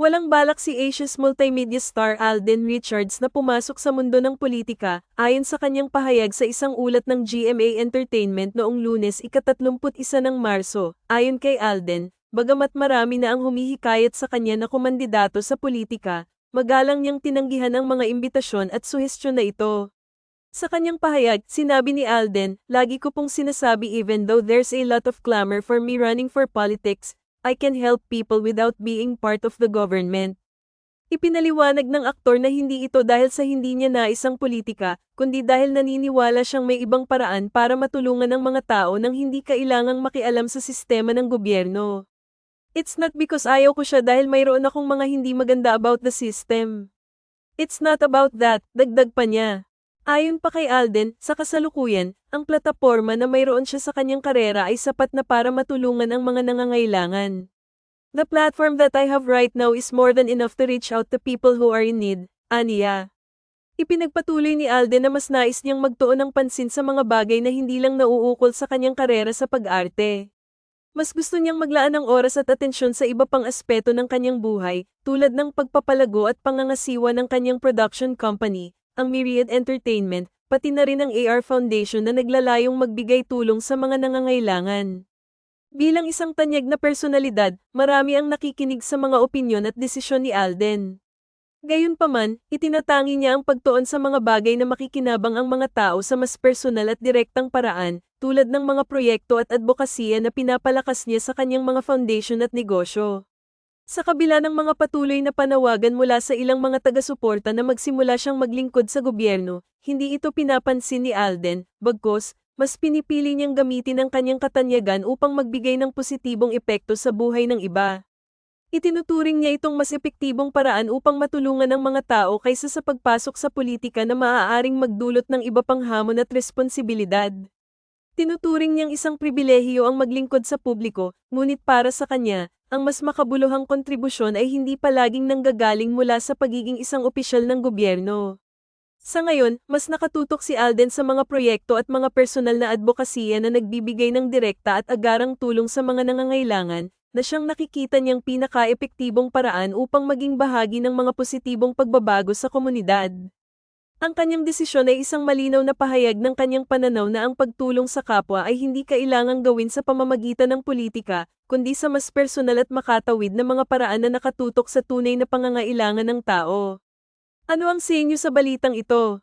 Walang balak si Asia's multimedia star Alden Richards na pumasok sa mundo ng politika, ayon sa kanyang pahayag sa isang ulat ng GMA Entertainment noong lunes ika-31 ng Marso. Ayon kay Alden, bagamat marami na ang humihikayat sa kanya na kumandidato sa politika, magalang niyang tinanggihan ang mga imbitasyon at suhestyon na ito. Sa kanyang pahayag, sinabi ni Alden, lagi ko pong sinasabi even though there's a lot of clamor for me running for politics, I can help people without being part of the government. Ipinaliwanag ng aktor na hindi ito dahil sa hindi niya naisang politika, kundi dahil naniniwala siyang may ibang paraan para matulungan ang mga tao nang hindi kailangang makialam sa sistema ng gobyerno. It's not because ayaw ko siya dahil mayroon akong mga hindi maganda about the system. It's not about that, dagdag pa niya. Ayon pa kay Alden, sa kasalukuyan, ang plataporma na mayroon siya sa kanyang karera ay sapat na para matulungan ang mga nangangailangan. The platform that I have right now is more than enough to reach out to people who are in need, aniya. Ipinagpatuloy ni Alden na mas nais niyang magtuon ng pansin sa mga bagay na hindi lang nauukol sa kanyang karera sa pag-arte. Mas gusto niyang maglaan ng oras at atensyon sa iba pang aspeto ng kanyang buhay, tulad ng pagpapalago at pangangasiwa ng kanyang production company, ang Myriad Entertainment, pati na rin ang AR Foundation na naglalayong magbigay tulong sa mga nangangailangan. Bilang isang tanyag na personalidad, marami ang nakikinig sa mga opinyon at desisyon ni Alden. Gayunpaman, itinatangi niya ang pagtuon sa mga bagay na makikinabang ang mga tao sa mas personal at direktang paraan, tulad ng mga proyekto at advokasya na pinapalakas niya sa kanyang mga foundation at negosyo. Sa kabila ng mga patuloy na panawagan mula sa ilang mga taga-suporta na magsimula siyang maglingkod sa gobyerno, hindi ito pinapansin ni Alden, bagkos, mas pinipili niyang gamitin ang kanyang katanyagan upang magbigay ng positibong epekto sa buhay ng iba. Itinuturing niya itong mas epektibong paraan upang matulungan ang mga tao kaysa sa pagpasok sa politika na maaaring magdulot ng iba pang hamon at responsibilidad. Tinuturing niyang isang pribilehiyo ang maglingkod sa publiko, ngunit para sa kanya, ang mas makabuluhang kontribusyon ay hindi palaging nanggagaling mula sa pagiging isang opisyal ng gobyerno. Sa ngayon, mas nakatutok si Alden sa mga proyekto at mga personal na advokasya na nagbibigay ng direkta at agarang tulong sa mga nangangailangan, na siyang nakikita niyang pinaka-epektibong paraan upang maging bahagi ng mga positibong pagbabago sa komunidad. Ang kanyang desisyon ay isang malinaw na pahayag ng kanyang pananaw na ang pagtulong sa kapwa ay hindi kailangang gawin sa pamamagitan ng politika, kundi sa mas personal at makatawid na mga paraan na nakatutok sa tunay na pangangailangan ng tao. Ano ang sa inyo sa balitang ito?